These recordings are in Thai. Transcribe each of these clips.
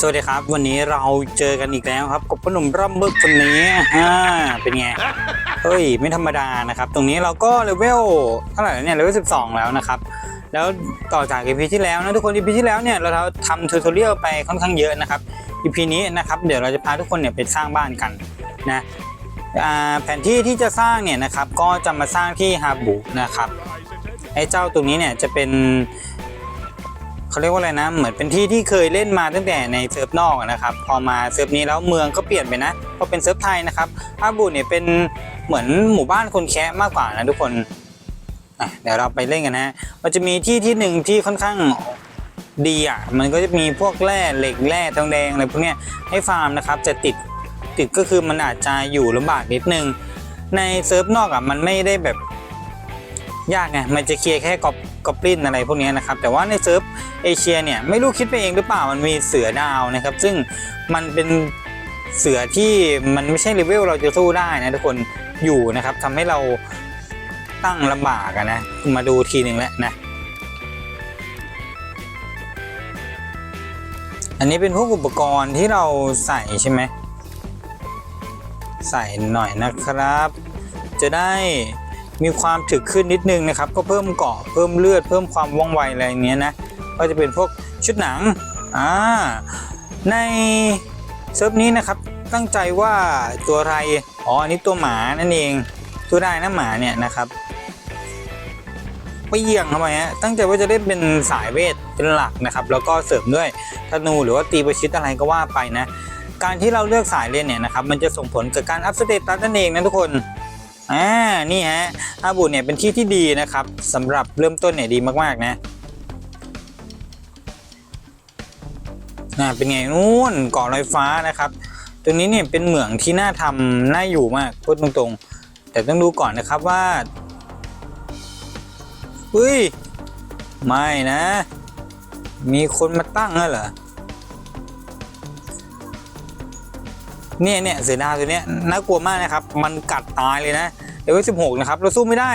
สวัสดีครับ วันนี้เราเจอกันอีกแล้วครับกับพ่อหนุ่มร่ำบึกคนนี้อ่าเป็นไงเฮ้ยไม่ธรรมดานะครับ ตรงนี้เราก็เลเวลเท่าไหร่เนี่ยเลเวล12แล้วนะครับแล้วต่อจาก EP ที่แล้วนะทุกคน EP ที่แล้วเนี่ยเราทำทูตอเรียลไปค่อนข้างเยอะนะครับ EP นี้นะครับเดี๋ยวเราจะพาทุกคนเนี่ยไปสร้างบ้านกันนะแผนที่ที่จะสร้างเนี่ยนะครับก็จะมาสร้างที่ฮาบุนะครับไอ้เจ้าตรงนี้เนี่ยจะเป็น เขาเรียกว่าอะไรนะ เหมือนเป็นที่ที่เคยเล่นมาตั้งแต่ในเซิร์ฟนอกนะครับ พอมาเซิร์ฟนี้แล้วเมืองก็เปลี่ยนไปนะพอเป็นเซิร์ฟไทยนะครับอาบูเนี่ยเป็นเหมือนหมู่บ้านคนแคะมากกว่านะทุกคนเดี๋ยวเราไปเล่นกันนะมันจะมีที่ที่หนึ่งที่ค่อนข้างดีอะ มันก็จะมีพวกแร่เหล็กแร่ทองแดงอะไรพวกเนี้ยให้ฟาร์มนะครับ จะติดติดก็คือมันอาจจะอยู่ลำบากนิดนึง ในเซิร์ฟนอกอะมันไม่ได้แบบยากไง มันจะเคลียร์แค่กอบ กอบลินอะไรพวกนี้นะครับ แต่ว่าในเซิร์ฟเอเชียเนี่ยไม่รู้คิดไปเองหรือเปล่ามันมีเสือดาวนะครับ ซึ่งมันเป็นเสือที่มันไม่ใช่เลเวลเราจะสู้ได้นะทุกคนอยู่นะครับทำให้เราตั้งลำบากนะมาดูทีหนึ่งแล้วนะอันนี้เป็นพวกอุปกรณ์ที่เราใส่ใช่ไหมใส่หน่อยนะครับ จะได้ มีความถึกขึ้นนิดนึงนะครับ ก็เพิ่มเกาะเพิ่มเลือด เพิ่มความว่องไวอะไรอย่างเงี้ยนะก็จะเป็นพวกชุดหนังอ่าในเซิร์ฟนี้นะครับตั้งใจว่าตัวอะไรอ๋ออันนี้ตัวหมานั่นเอง ตัวได้นะหมาเนี่ยนะครับไปเยี่ยงเข้าไปฮะตั้งใจว่าจะเล่นเป็นสายเวทเป็นหลักนะครับ แล้วก็เสริมด้วยธนูหรือว่าตีประชิดอะไรก็ว่าไปนะ การที่เราเลือกสายเล่นเนี่ยนะครับ มันจะส่งผลกับการอัพสเตตัสนั่นเองนะทุกคน อ่านี่ฮะอาบูเนี่ยเป็นที่ที่ดีนะครับสำหรับเริ่มต้นเนี่ยดีมากๆนะน่าเป็นไงนู่นเกาะลอยฟ้านะครับตรงนี้เนี่ยเป็นเหมืองที่น่าทำน่าอยู่มากพูดตรงๆ แต่ต้องดูก่อนนะครับว่าเฮ้ย ไม่นะ มีคนมาตั้งแล้วเหรอ เนี่ยเนี่ยเสือดาวตัวเนี้ยน่ากลัวมากนะครับ มันกัดตายเลยนะเลเวลสิบหกนะครับ เราสู้ไม่ได้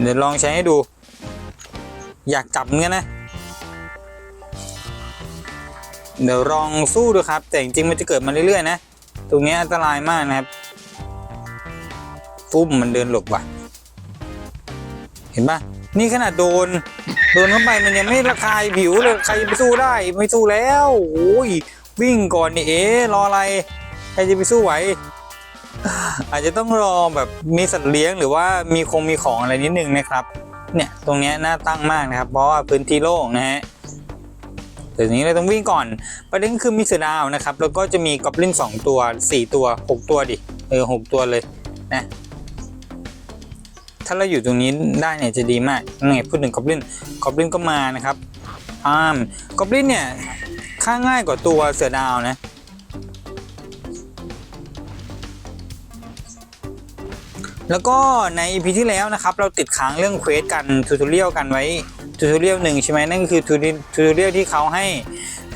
เดี๋ยวลองใช้ให้ดู อยากจับเงี้ยนะ เดี๋ยวลองสู้ดูครับ แต่จริงๆมันจะเกิดมาเรื่อยๆนะ ตรงเนี้ยอันตรายมากนะครับฟุ่มมันเดินหลบว่ะ เห็นปะนี่ขนาดโดน โดนเข้าไปมันยังไม่ระคายผิวเลยใครจะไปสู้ได้ไม่สู้แล้วโอ้ย วิ่งก่อนนี่เอ๊รออะไรใครจะไปสู้ไหว อาจจะต้องรอแบบมีสัตว์เลี้ยงหรือว่ามีคงมีของอะไรนิดนึงนะครับ เนี่ยตรงนี้น่าตั้งมากนะครับ เพราะว่าพื้นที่โล่งนะฮะแต่ทีนี้เราต้องวิ่งก่อน ประเด็นคือมีเสือดาวนะครับ แล้วก็จะมีกอบลินสองตัวสี่ตัวหกตัวดิเออหกตัวเลยนะถ้าเราอยู่ตรงนี้ได้เนี่ยจะดีมากนั่นพูดถึงกอบลินกอบลินก็มานะครับอ่ามกอบลินเนี่ย ค่าง่ายกว่าตัวเสือดาวนะ แล้วก็ใน EP ที่แล้วนะครับ เราติดค้างเรื่องเควสกันทูตอเรียลกันไว้ทูตอเรียลหนึ่งใช่ไหมนั่นก็คือทูตอเรียลที่เขาให้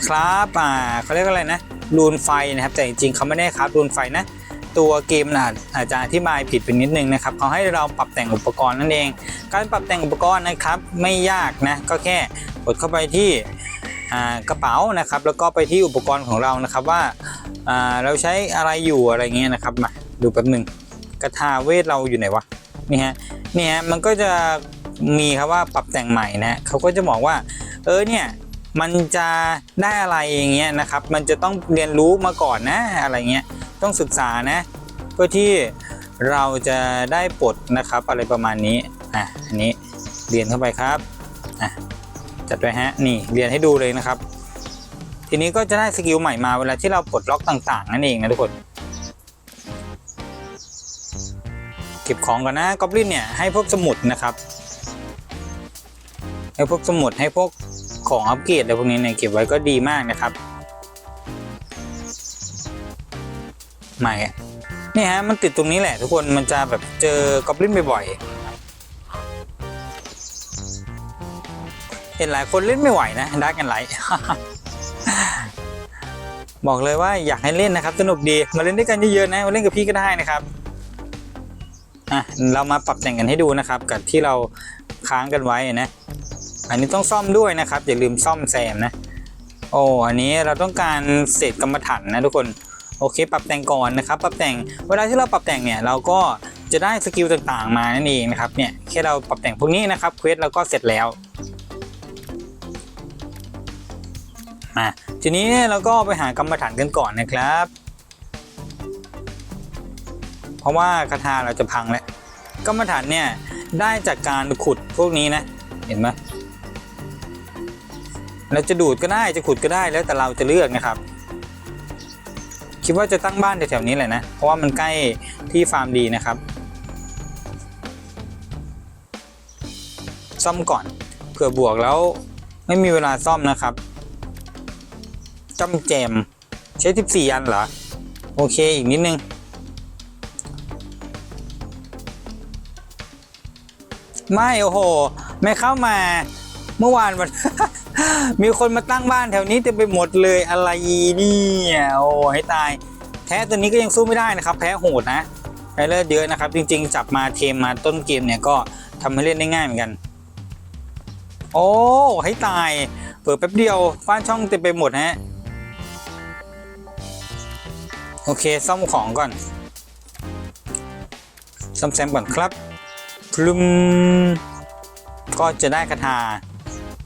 ครับอ่าเขาเรียกอะไรนะรูนไฟนะครับ แต่จริงๆเขาไม่ได้ครับรูนไฟนะตัวเกมอาจอาจจะอธิบายผิดไปนิดนึงนะครับเขาให้เราปรับแต่งอุปกรณ์นั่นเอง การปรับแต่งอุปกรณ์นะครับไม่ยากนะก็แค่กดเข้าไปที่ กระเป๋านะครับแล้วก็ไปที่อุปกรณ์ของเรานะครับว่าเราใช้อะไรอยู่อะไรเงี้ยนะครับมาดูแป๊บหนึ่งกระทาเวทเราอยู่ไหนวะนี่ฮะนี่ฮะมันก็จะมีครับว่าปรับแต่งใหม่นะเขาก็จะบอกว่า เออเนี่ยมันจะได้อะไรอย่างเงี้ยนะครับมันจะต้องเรียนรู้มาก่อนนะอะไรเงี้ยต้องศึกษานะเพื่อที่เราจะได้ปลดนะครับอะไรประมาณนี้อะอันนี้เรียนเข้าไปครับอะ จัดไปฮะนี่เรียนให้ดูเลยนะครับ ทีนี้ก็จะได้สกิลใหม่มาเวลาที่เราปลดล็อกต่างๆ นั่นเองนะทุกคน เก็บของก่อนนะกอบลินเนี่ยให้พวกสมุดนะครับ ให้พวกสมุดให้พวกของอัปเกรดอะไรพวกนี้เนี่ยเก็บไว้ก็ดีมากนะครับใหม่นี่ฮะมันติดตรงนี้แหละทุกคนมันจะแบบเจอกอบลินบ่อยๆ เห็นหลายคนเล่นไม่ไหวนะดักกันไลท์บอกเลยว่าอยากให้เล่นนะครับ สนุกดีมาเล่นด้วยกันเยอะๆนะมาเล่นกับพี่ก็ได้นะครับอะเรามาปรับแต่งกันให้ดูนะครับ กับที่เราค้างกันไว้นะ อันนี้ต้องซ่อมด้วยนะครับ อย่าลืมซ่อมแซมนะ โอ้อันนี้เราต้องการเศษกรรมฐานนะทุกคนโอเค ปรับแต่งก่อนนะครับ ปรับแต่งเวลาที่เราปรับแต่งเนี่ยเราก็จะได้สกิลต่างๆมานั่นเองนะครับเนี่ยแค่เราปรับแต่งพวกนี้นะครับเควสเราก็เสร็จแล้ว มาทีนี้เราก็ไปหากรรมฐานกันก่อนนะครับ เพราะว่าคาถาเราจะพังแล้วกรรมฐานเนี่ยได้จากการขุดพวกนี้นะ เห็นไหมเราจะดูดก็ได้จะขุดก็ได้แล้วแต่เราจะเลือกนะครับ คิดว่าจะตั้งบ้านแถวๆนี้แหละนะ เพราะว่ามันใกล้ที่ฟาร์มดีนะครับ ซ่อมก่อนเผื่อบวกแล้วไม่มีเวลาซ่อมนะครับ จำแจม ใช้14อันเหรอ โอเคอีกนิดนึง ไม่ โอ้โห ไม่เข้ามาเมื่อวานวัน มีคนมาตั้งบ้านแถวนี้เต็มไปหมดเลยอะไรเนี่ยโอ้ให้ตาย แพ้ตัวนี้ก็ยังสู้ไม่ได้นะครับ แพ้โหดนะแพ้เลือดเยอะนะครับ จริง ๆ จับมาเทมมาต้นเกมเนี่ยก็ทำให้เล่นได้ง่ายเหมือนกัน โอ้ให้ตาย เปิดแป๊บเดียวฟ้านช่องเต็มไปหมดฮะ โอเคซ่อมของก่อน ซ่อมแซมก่อนครับพลุมก็จะได้คาถา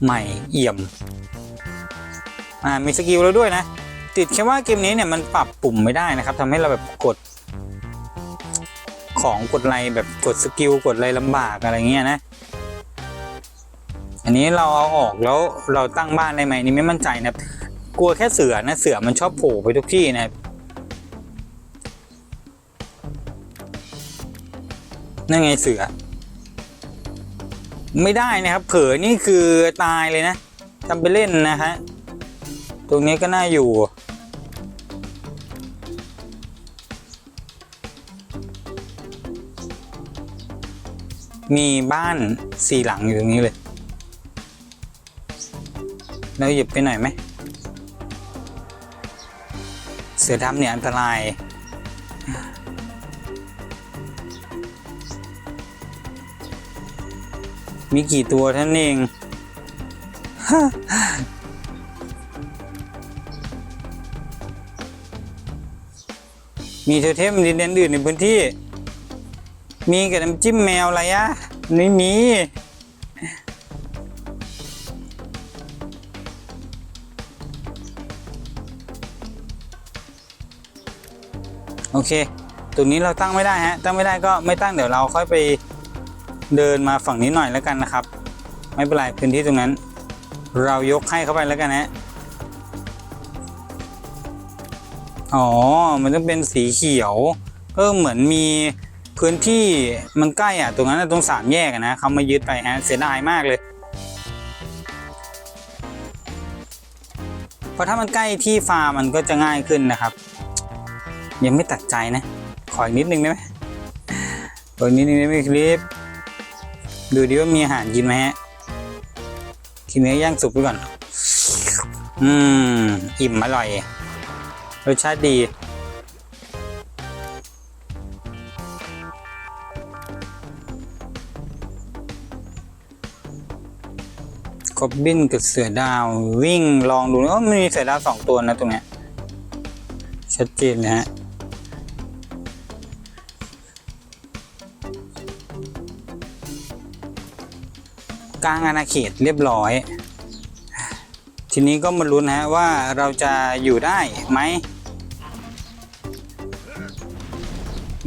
ใหม่เอี่ยม อ่า มีสกิลแล้วด้วยนะ ติดแค่ว่าเกมนี้เนี่ยมันปรับปุ่มไม่ได้นะครับทำให้เราแบบกด ของกดอะไรแบบกดสกิลกดอะไรลำบากอะไรเงี้ยนะ อันนี้เราเอาออกแล้วเราตั้งบ้านได้ไหมนี่ไม่มั่นใจนะครับกลัวแค่เสือนะเสือมันชอบโผล่ไปทุกที่นะ นั่นไงเสือ ไม่ได้นะครับ เผลอนี่คือตายเลยนะทำไปเล่นนะฮะ ตรงนี้ก็น่าอยู่ มีบ้านสี่หลังอยู่ตรงนี้เลยแล้วหยิบไปหน่อยไหม เสือดำเนี่ยอันตราย มีกี่ตัวท่านเองมีโทเทมดินแดนอื่นในพื้นที่ มีกับน้ำจิ้มแมวอะไรอะไม่มี โอเค ตรงนี้เราตั้งไม่ได้ฮะ ตั้งไม่ได้ก็ไม่ตั้งเดี๋ยวเราค่อยไป เดินมาฝั่งนี้หน่อยแล้วกันนะครับ ไม่เป็นไรพื้นที่ตรงนั้น เรายกให้เข้าไปแล้วกันฮะอ๋อ มันต้องเป็นสีเขียวก็เหมือนมีพื้นที่มันใกล้อะ ตรงนั้นตรงสามแยกอะนะเขามายึดไปฮะเสียดายมากเลย เพราะถ้ามันใกล้ที่ฟาร์มมันก็จะง่ายขึ้นนะครับ ยังไม่ตัดใจนะ ขออีกนิดนึงได้ไหมขออีกนิดนึงได้ไหมคลิป ดูดิว่ามีอาหารกินไหมฮะกินเนื้อย่างสุกไปก่อน อืม อิ่มอร่อย รสชาติดีกอบบินกับเสือดาววิ่งลองดูว่ามันมีเสือดาวสองตัวนะตรงเนี้ยชัดเจนนะฮะ กลางอาณาเขตเรียบร้อย ทีนี้ก็มาลุ้นนะฮะว่าเราจะอยู่ได้ไหม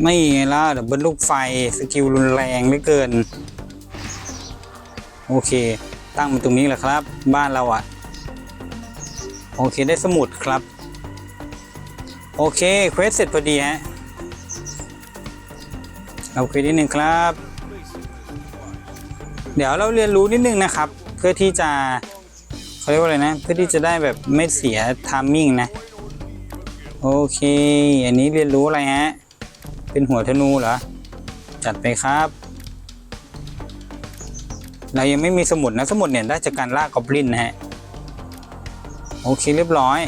ไม่แล้วดับเบิลลูกไฟสกิลรุนแรงเหลือเกิน โอเค ตั้งมันตรงนี้แหละครับ บ้านเราอะ่ะ โอเคได้สมุดครับ โอเคเควสเสร็จพอดีฮะ เอาเควสนิดนึงครับ เดี๋ยวเราเรียนรู้นิดนึงนะครับ เพื่อที่จะเขาเรียกว่าอะไรนะ เพื่อที่จะได้แบบไม่เสียทามมิ่งนะ โอเค อันนี้เรียนรู้อะไรฮะ เป็นหัวธนูเหรอ จัดไปครับ เรายังไม่มีสมุดนะ สมุดเนี่ยได้จากการล่ากอบลินนะฮะ โอเคเรียบร้อย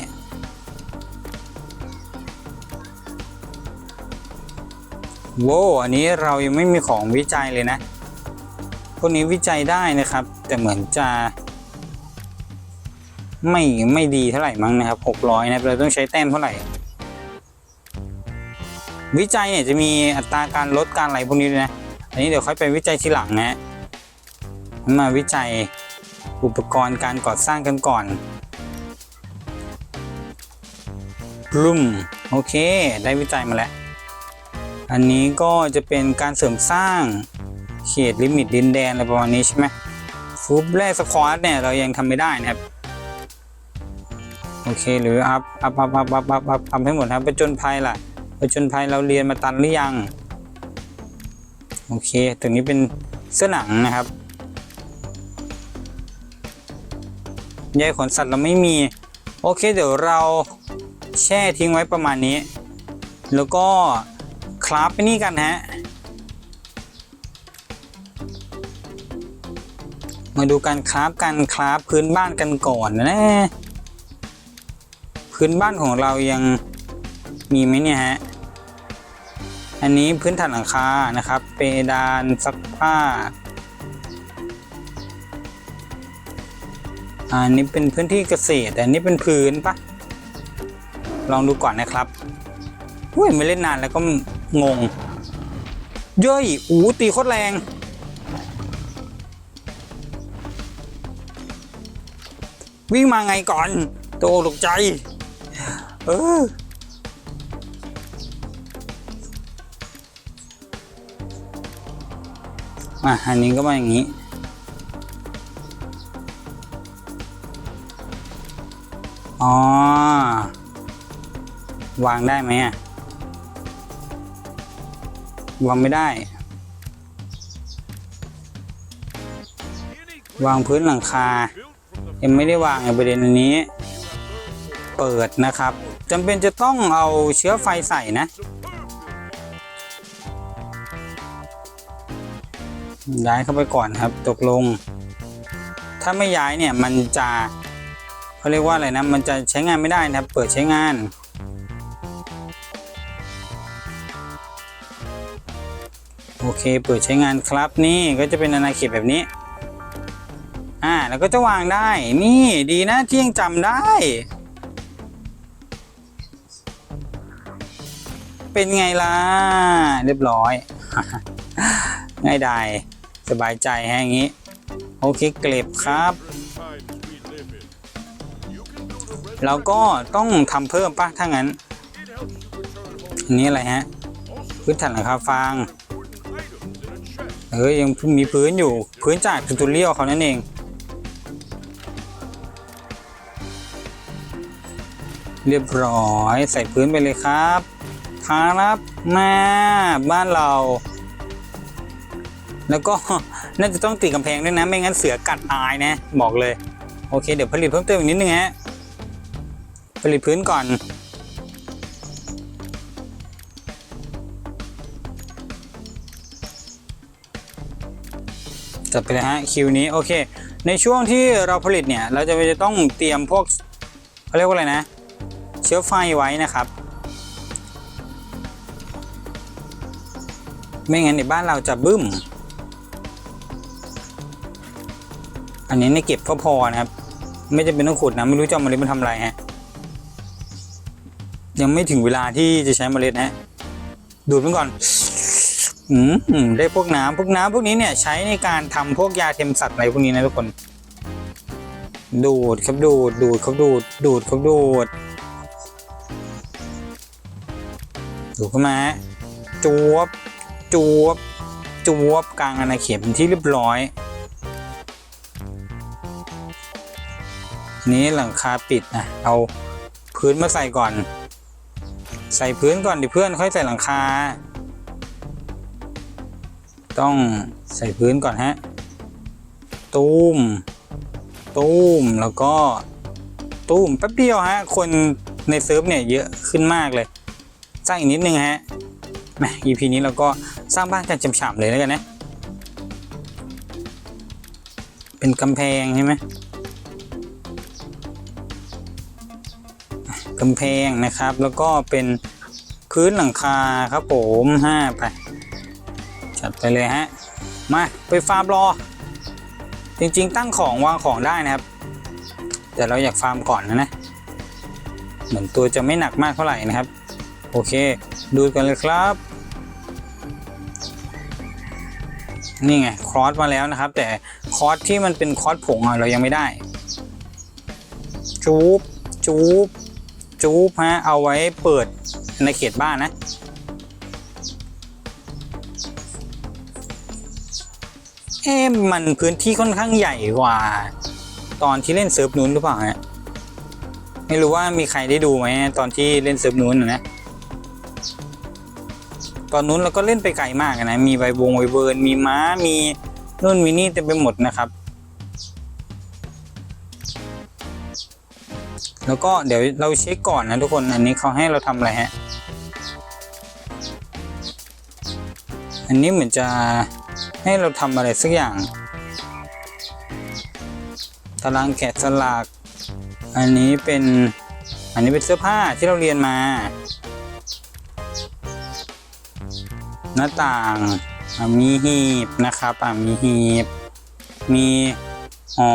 โว้อันนี้เรายังไม่มีของวิจัยเลยนะ พวกนี้วิจัยได้นะครับ แต่เหมือนจะ ไม่ไม่ดีเท่าไหร่มั้งนะครับหกร้อยนะครับเราต้องใช้แต้มเท่าไหร่วิจัยเนี่ยจะมีอัตราการลดการอะไรพวกนี้ด้วยนะ อันนี้เดี๋ยวค่อยไปวิจัยทีหลังนะมาวิจัยอุปกรณ์การก่อสร้างกันก่อนรุ่มโอเค ได้วิจัยมาแล้ว อันนี้ก็จะเป็นการเสริมสร้าง เขตลิมิตดินแดนอะไรประมาณนี้ใช่ไหมฟูบแรกสควอตเนี่ยเรายังทำไม่ได้นะครับ โอเคหรืออัพอัพอัพอัพอัพอัพอัพอัพให้หมดครับไปจนภัยล่ะไปจนภัยเราเรียนมาตันหรือยัง โอเคตรงนี้เป็นเสื้อหนังนะครับใยขนสัตว์เราไม่มี โอเคเดี๋ยวเราแช่ทิ้งไว้ประมาณนี้ แล้วก็คราฟไปนี่กันฮะ มาดูการคราฟกันคราฟพื้นบ้านกันก่อนนะพื้นบ้านของเรายังมีไหมเนี่ยฮะ อันนี้พื้นฐานหลังคานะครับเปดานซักผ้า อันนี้เป็นพื้นที่เกษตรแต่อันนี้เป็นพื้นปะลองดูก่อนนะครับอุ้ยไม่เล่นนานแล้วก็งง เย้ย อู้ตีโคตรแรง วิ่งมาไงก่อนโตตกใจ เอออะอันนี้ก็มาอย่างนี้ อ๋อ วางได้ไหมอะ วางไม่ได้ วางพื้นหลังคา ยังไม่ได้วางในประเด็นอันนี้ เปิดนะครับจำเป็นจะต้องเอาเชื้อไฟใส่นะ ย้ายเข้าไปก่อนครับ ตกลง ถ้าไม่ย้ายเนี่ยมันจะเขาเรียกว่าอะไรนะ มันจะใช้งานไม่ได้นะครับ เปิดใช้งานโอเค เปิดใช้งานครับนี่ก็จะเป็นอาณาเขตแบบนี้ อ่าแล้วก็จะวางได้ นี่ดีนะที่ยังจำได้ เป็นไงล่ะ เรียบร้อย ง่ายดายสบายใจแฮงนี้ โอเคเกล็บครับเราก็ต้องทำเพิ่มปะถ้างั้น อันนี้อะไรฮะ พื้นฐานหลังคาฟางเอ้ยยังมีพื้นอยู่พื้นจากทูตเรียลเขานั่นเอง เรียบร้อยใส่พื้นไปเลยครับครับมาบ้านเรา แล้วก็น่าจะต้องติดกำแพงด้วยนะ ไม่งั้นเสือกัดตายนะ บอกเลย โอเค เดี๋ยวผลิตเพิ่มเติมอีกนิดนึงฮะผลิตพื้นก่อน จัดไปเลยฮะคิวนี้โอเค ในช่วงที่เราผลิตเนี่ย เราจะจะต้องเตรียมพวกเขาเรียกว่าอะไรนะ ชื้อไฟไว้นะครับ ไม่งั้นในบ้านเราจะบึ้ม อันนี้ในเก็บก็พอนะครับ ไม่จำเป็นต้องขุดนะ ไม่รู้จะเอาเมล็ดมาทำอะไรฮะ ยังไม่ถึงเวลาที่จะใช้เมล็ดฮะ ดูดมันก่อนอืมได้พวกน้ำพวกน้ำพวกนี้เนี่ยใช้ในการทำพวกยาเทมสัตว์อะไรพวกนี้นะทุกคน ดูดครับดูดดูดครับดูดดูดครับดูด ดูดเข้ามาฮะจวบจวบจวบกลางอาณาเขตเป็นที่เรียบร้อย นี้หลังคาปิดนะเอาพื้นมาใส่ก่อน ใส่พื้นก่อนดิเพื่อนค่อยใส่หลังคา ต้องใส่พื้นก่อนฮะตูมตูมแล้วก็ตูมแป๊บเดียวฮะคนในเซิร์ฟเนี่ยเยอะขึ้นมากเลย ร้างอีกนิดนึงฮะแหม EP นี้เราก็สร้างบ้านกันฉ่ำๆเลยแล้วกันนะ เป็นกำแพงใช่ไหมกำแพงนะครับแล้วก็เป็นพื้นหลังคาครับผมห้าไป จัดไปเลยฮะ มาไปฟาร์มรอ จริงๆตั้งของวางของได้นะครับ แต่แต่เราอยากฟาร์มก่อนนะนะ เหมือนตัวจะไม่หนักมากเท่าไหร่นะครับ โอเค ดูกันเลยครับ นี่ไงคอร์สมาแล้วนะครับ แต่คอร์สที่มันเป็นคอร์สผงเรายังไม่ได้ จูบจูบจูบฮะเอาไว้เปิดในเขตบ้านนะเอ๊ะมันพื้นที่ค่อนข้างใหญ่กว่า ตอนที่เล่นเซิร์ฟนู้นหรือเปล่าฮะไม่รู้ว่ามีใครได้ดูไหมตอนที่เล่นเซิร์ฟนู้นนะ ตอนนู้นเราก็เล่นไปไกลมากนะ มีใบวงไวเบิร์นมีม้า มีนู่นมีนี่เต็มไปหมดนะครับ แล้วก็เดี๋ยวเราเช็คก่อนนะทุกคน อันนี้เขาให้เราทำอะไรฮะ อันนี้เหมือนจะให้เราทำอะไรสักอย่าง ตารางแกะสลัก อันนี้เป็น อันนี้เป็นเสื้อผ้าที่เราเรียนมา น้าต่าง มีหีบนะครับมีหีบ มีหอ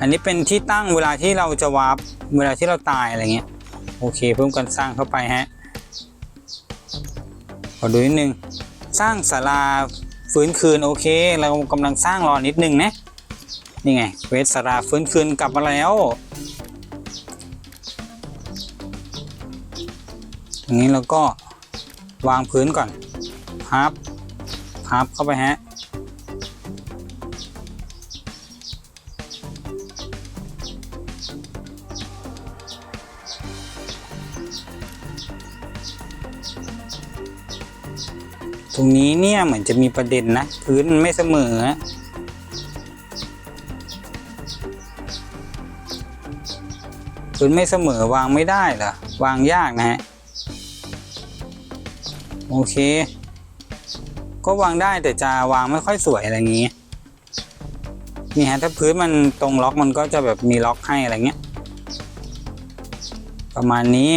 อันนี้เป็นที่ตั้งเวลาที่เราจะวาร์ปเวลาที่เราตายอะไรเงี้ยโอเคเพิ่มการสร้างเข้าไปฮะขอดูนิดนึงสร้างศาลาฟื้นคืนโอเค เรากำลังสร้างรอนิดนึงนะนี่ไงเวสศาลาฟื้นคืนกลับมาแล้วตรงนี้เราก็ วางพื้นก่อนพับพับเข้าไปฮะตรงนี้เนี่ยเหมือนจะมีประเด็นนะ พื้นมันไม่เสมอ พื้นไม่เสมอวางไม่ได้เหรอ วางยากนะฮะ โอเค ก็วางได้แต่จะวางไม่ค่อยสวยอะไรอย่างงี้ นี่ฮะถ้าพื้นมันตรงล็อกมันก็จะแบบมีล็อกให้อะไรเงี้ย ประมาณนี้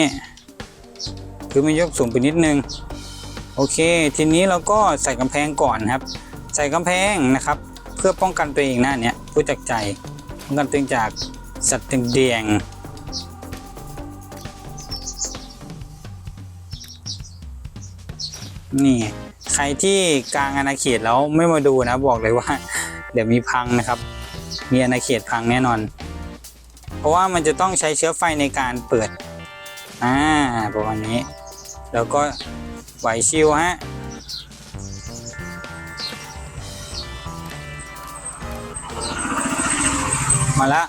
พื้นมันยกสูงไปนิดนึง โอเค ทีนี้เราก็ใส่กำแพงก่อนครับ ใส่กำแพงนะครับ เพื่อป้องกันตัวเองนะเนี่ยพูดจากใจป้องกันตัวเองจากสัตว์เดียงๆ นี่ใครที่กลางอาณาเขตแล้วไม่มาดูนะบอกเลยว่า เดี๋ยวมีพังนะครับ มีอาณาเขตพังแน่นอน เพราะว่ามันจะต้องใช้เชื้อไฟในการเปิดอ่าประมาณนี้ แล้วก็ไหวชิวฮะมาละ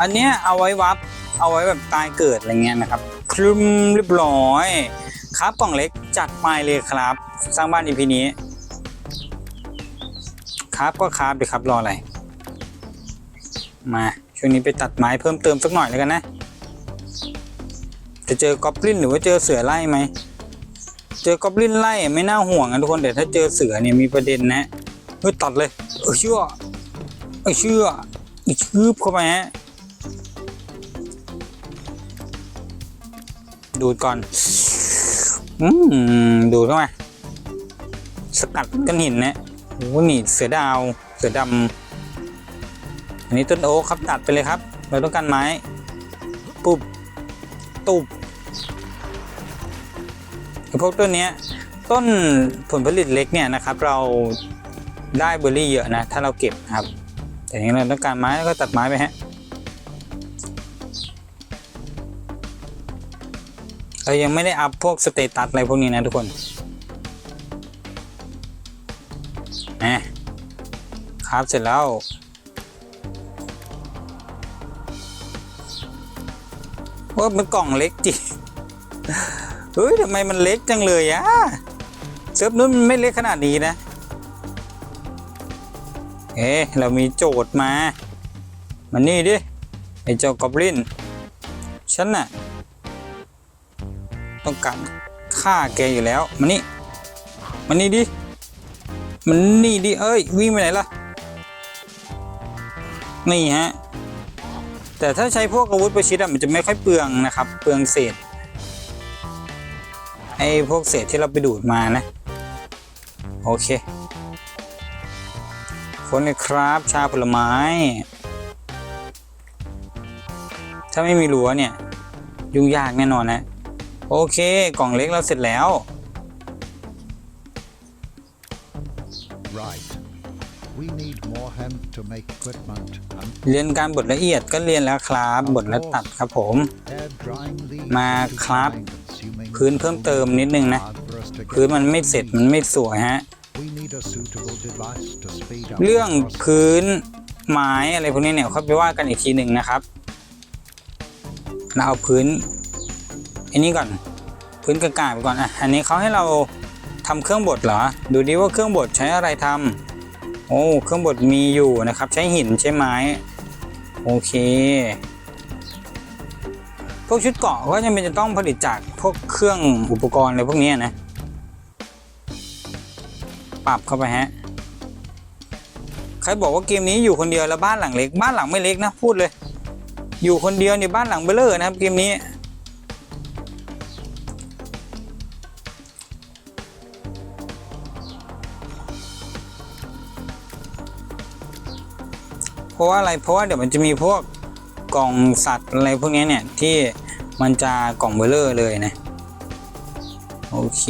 อันเนี้ยเอาไว้วับเอาไว้แบบตายเกิดอะไรเงี้ยนะครับคลุมเรียบร้อย ครับกล่องเล็กจัดไปเลยครับ สร้างบ้านอีพีนี้ครับก็ครับดีครับรออะไร มาช่วงนี้ไปตัดไม้เพิ่มเติมสักหน่อยแล้วกันนะ จะเจอกอบลินหรือว่าเจอเสือไล่ไหมเจอกอบลินไล่ไม่น่าห่วงนะทุกคนแต่ถ้าเจอเสือเนี่ยมีประเด็นนะเฮ้ยตัดเลยเออเชื่อเออเชื่ออีกชืบเข้าไปฮะดูดก่อน อืมดูเข้ามาสกัดกันหินนะโอ้โหนี่เสือดาว เสือดำอันนี้ต้นโอ๊คครับตัดไปเลยครับ เราต้องการไม้ปุ๊บตุบไอพวกต้นนี้ต้นผลผลิตเล็กเนี่ยนะครับ เราได้เบอร์รี่เยอะนะ ถ้าเราเก็บครับ แต่อย่างนี้เราต้องการไม้แล้วก็ตัดไม้ไปฮะ เรายังไม่ได้อัพพวกสเตตัสอะไรพวกนี้นะทุกคนนะครับเสร็จแล้ว ว่ามันกล่องเล็กจิเฮ้ยทำไมมันเล็กจังเลยอะเซิร์ฟนู้นมันไม่เล็กขนาดนี้นะ เอ๊ะเรามีโจทย์มา มันนี่ดิไอเจ้ากอบลินฉันน่ะ การฆ่าแกอยู่แล้วมานี่มันนี่ดิมันนี่ดิเอ้ยวิ่งไปไหนล่ะ นี่ฮะ แต่ถ้าใช้พวกอาวุธประชิดอะมันจะไม่ค่อยเปลืองนะครับ เปลืองเศษไอ้พวกเศษที่เราไปดูดมานะ โอเคคนเลยครับชาผลไม้ ถ้าไม่มีรั้วเนี่ย ยุ่งยากแน่นอนนะ โอเค กล่องเล็กเราเสร็จแล้ว Right. We need more hemp to make equipment and เรียนการบดละเอียดก็เรียนแล้วครับ บดและตัดครับผม air drying leaves. มา will be ครับ time-consuming พื้นเพิ่มเติมนิดนึงนะ hard for us to get พื้นมันไม่เสร็จมันไม่สวยฮะ We need a suitable device to speed up เรื่อง the process. พื้นไม้อะไรพวกนี้เนี่ยค่อยไปว่ากันอีกทีหนึ่งนะครับเราเอาพื้น อันนี้ก่อนพื้นกระกาไปก่อนอะอันนี้เขาให้เราทำเครื่องบดเหรอ ดูดิว่าเครื่องบดใช้อะไรทำโอ้เครื่องบดมีอยู่นะครับ ใช้หินใช้ไม้โอเคพวกชุดเกาะก็ยังเป็นจะต้องผลิตจากพวกเครื่องอุปกรณ์อะไรพวกนี้นะ ปรับเข้าไปฮะใครบอกว่าเกมนี้อยู่คนเดียวแล้วบ้านหลังเล็ก บ้านหลังไม่เล็กนะพูดเลย อยู่คนเดียวเนี่ยบ้านหลังเบลเลอร์นะครับเกมนี้ ราะว่าอะไรเพราะว่าเดี๋ยวมันจะมีพวกกล่องสัตว์อะไรพวกนี้เนี่ยที่มันจะกล่องเบลเลอร์เลยนะโอเค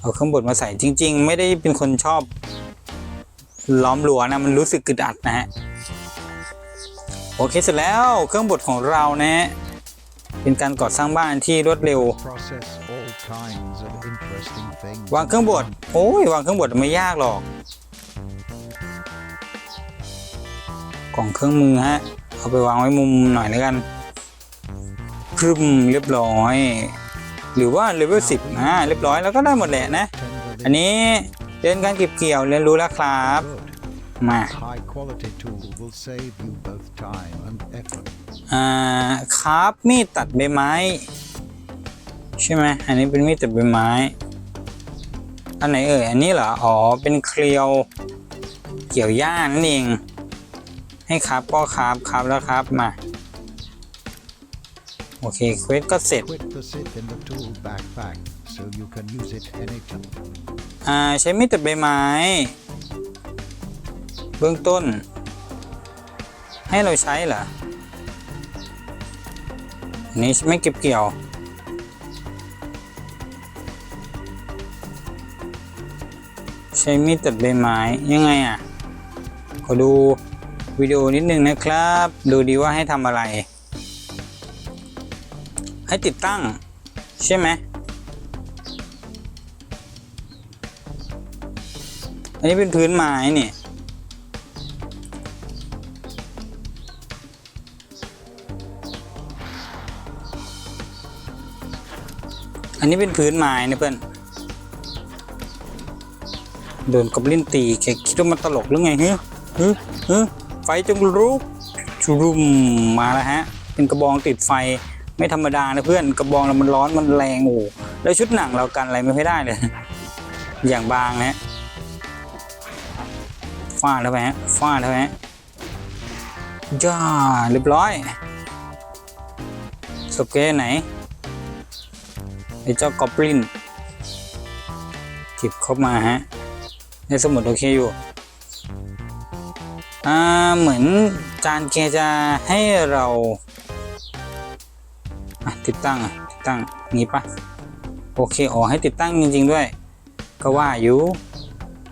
เอาเครื่องบดมาใส่จริง ๆ ไม่ได้เป็นคนชอบ ล้อมรั้วนะมันรู้สึกกึดอัดนะฮะโอเคเสร็จแล้วเครื่องบดของเรานะฮะเป็นการก่อสร้างบ้านที่รวดเร็ว Process all kinds of interesting things. วางเครื่องบดโอ้ยวางเครื่องบดไม่ยากหรอก กล่องเครื่องมือฮะ เอาไปวางไว้มุมหน่อยแล้วกันพรึมเรียบร้อย หรือว่าเลเวลสิบอ่าเรียบร้อยแล้วก็ได้หมดแหละนะ อันนี้เรียนการเก็บเกี่ยวเรียนรู้แล้วครับ มา อ่าครับมีดตัดใบไม้ ใช่ไหมอันนี้เป็นมีดตัดใบไม้ อันไหนเอ่ย อันนี้เหรอ อ๋อ เป็นเคลียว เกี่ยวหญ้านั่นเอง ให้ครับก็ครับครับแล้วครับมา โอเคเควสก็เสร็จ Quit the zip in the tool backpack so you can use it anytime. อ่าใช้มีดตัดใบไม้ เบื้องต้น ให้เราใช้เหรออันนี้ไม่เก็บเกี่ยวใช้มีดตัดใบไม้ยังไงอะ ขอดู วิดีโอนิดนึงนะครับ ดูดีว่าให้ทำอะไร ให้ติดตั้ง ใช่ไหมอันนี้เป็นพื้นไม้นี่อันนี้เป็นพื้นไม้นะเพื่อนโดนกอบลินตีแกคิดว่ามันตลกหรือไงเฮ้ยเฮ้ยเฮ้ย ไฟจงลุกชุรุมมาแล้วฮะ เป็นกระบองติดไฟไม่ธรรมดานะเพื่อนกระบองเรามันร้อนมันแรงโอ้แล้วชุดหนังเรากันอะไรไม่ค่อยได้เลย อย่างบางนะฮะฟาดแล้วไปฮะฟาดแล้วไปฮะย่าเรียบร้อยสเกไหนไอ้เจ้ากอบลินเก็บเข้ามาฮะในสมุดโอเคอยู่ อ่าเหมือนจานแกจะให้เราอะติดตั้งอะติดตั้งนี้ปะโอเคอ๋อให้ติดตั้งจริง ๆ ด้วย ก็ว่าอยู่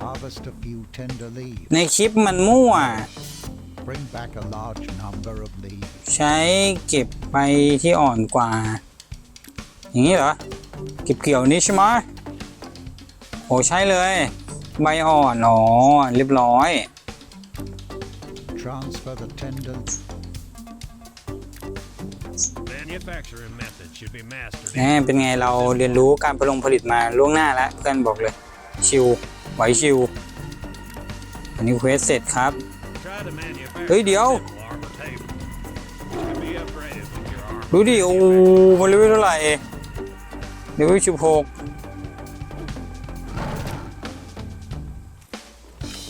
Harvest a few tender leaves. ในคลิปมันมั่ว Bring back a large number of leaves. ใช้เก็บใบที่อ่อนกว่า อย่างนี้เหรอ เก็บเกี่ยวนี้ใช่ไหมโอ้ใช่เลย ใบอ่อนอ๋อเรียบร้อย Transfer the tender Manufacturing method should be mastered. แน่เป็นไงเราเรียนรู้การประลงผลิตมาล่วงหน้าแล้วเพื่อนบอกเลย ชิวไหวชิวอันนี้เควสเสร็จครับ Try to manufacture Hey, Dio. simple armor table. Which can be upgraded with your armor. ดูดิโอ้มันเลเวลเท่าไหร่เลเวลสิบหก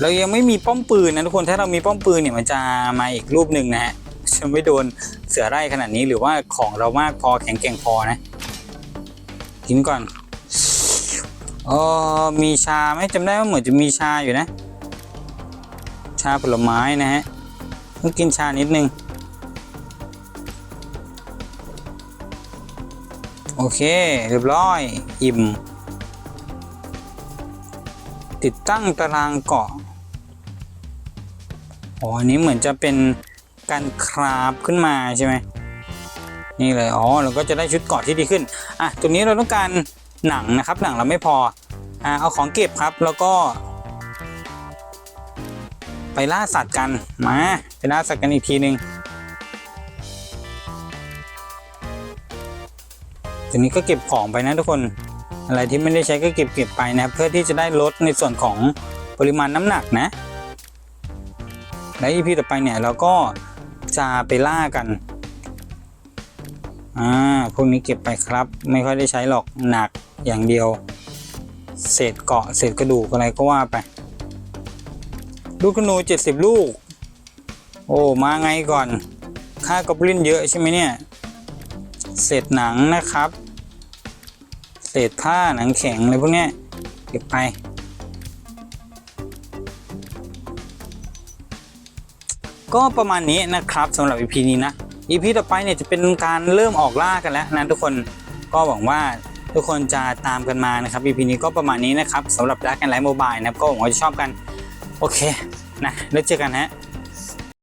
เรายังไม่มีป้อมปืนนะทุกคน ถ้าเรามีป้อมปืนเนี่ยมันจะมาอีกรูปหนึ่งนะฮะจะไม่โดนเสือไร่ขนาดนี้หรือว่าของเรามากพอแข็งแกร่งพอนะกินก่อนเออมีชาไหมจำได้ว่าเหมือนจะมีชาอยู่นะ ชาผลไม้นะฮะต้องกินชานิดนึงโอเค เรียบร้อย อิ่ม ติดตั้งตารางเกาะอ๋ออันนี้เหมือนจะเป็นการคราฟขึ้นมาใช่ไหมนี่เลยอ๋อเราก็จะได้ชุดเกาะที่ดีขึ้นอะตัวนี้เราต้องการหนังนะครับหนังเราไม่พออะเอาของเก็บครับแล้วก็ ไปล่าสัตว์กันมาไปล่าสัตว์กันอีกทีหนึ่งทีนี้ก็เก็บของไปนะทุกคน อะไรที่ไม่ได้ใช้ก็เก็บเก็บไปนะเพื่อที่จะได้ลดในส่วนของปริมาณน้ำหนักนะ และอีพีต่อไปเนี่ยเราก็จะไปล่ากันอ่าพวกนี้เก็บไปครับ ไม่ค่อยได้ใช้หรอกหนักอย่างเดียว เศษเกาะเศษกระดูกอะไรก็ว่าไป ลูกธนู70 ลูก โอ้มาไงก่อนค่ากอบลินเยอะใช่ไหมเนี่ย เศษหนังนะครับ เศษผ้าหนังแข็งอะไรพวกนี้เก็บไป ก็ประมาณนี้นะครับสำหรับ EP นี้นะ EP ต่อไปเนี่ยจะเป็นการเริ่มออกล่ากันแล้วนะทุกคนก็หวังว่าทุกคนจะตามกันมานะครับ EP นี้ก็ประมาณนี้นะครับสำหรับ Dark and Light Mobile นะครับก็หวังว่าจะชอบกัน โอเคนะแล้วเจอกันฮะ